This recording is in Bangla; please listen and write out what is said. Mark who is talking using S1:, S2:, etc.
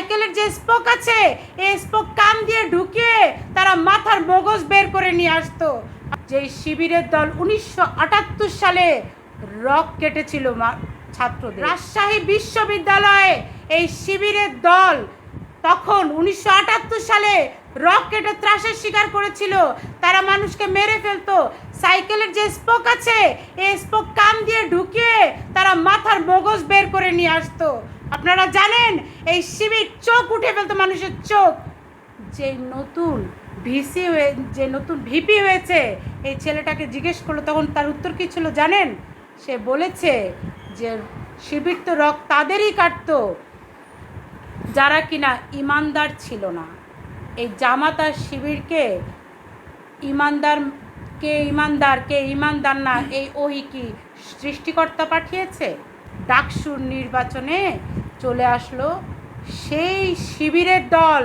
S1: সাইকেলের যে স্পোক আছে, এই স্পোক কান দিয়ে ঢুকিয়ে তারা মাথার মগজ বের করে নিয়ে আসতো। যে শিবিরের দল উনিশশো আটাত্তর সালে রক কেটেছিল ছাত্রদের। রাজশাহী বিশ্ববিদ্যালয়ে এই শিবিরের দল তখন উনিশশো আটাত্তর সালে রক কেটে ত্রাসের শিকার করেছিল। তারা মানুষকে মেরে ফেলতো। সাইকেলের যে স্পোক আছে, এই স্পোক কান দিয়ে ঢুকিয়ে তারা মাথার মগজ বের করে নিয়ে আসতো। আপনারা জানেন এই শিবির চোখ উঠে ফেলতো মানুষের চোখ। যে নতুন ভিসি হয়ে, যে নতুন ভিপি হয়েছে, এই ছেলেটাকে জিজ্ঞেস করল, তখন তার উত্তর কী ছিল জানেন? সে বলেছে যে, শিবির তো রক তাদেরই কাটতো, যারা কিনা ইমানদার ছিল না। এই জামাত আর শিবিরকে ইমানদার, কে ইমানদার কে ইমানদার না, এই ওহি কি সৃষ্টিকর্তা পাঠিয়েছে? ডাকসুর নির্বাচনে চলে আসলো সেই শিবিরের দল।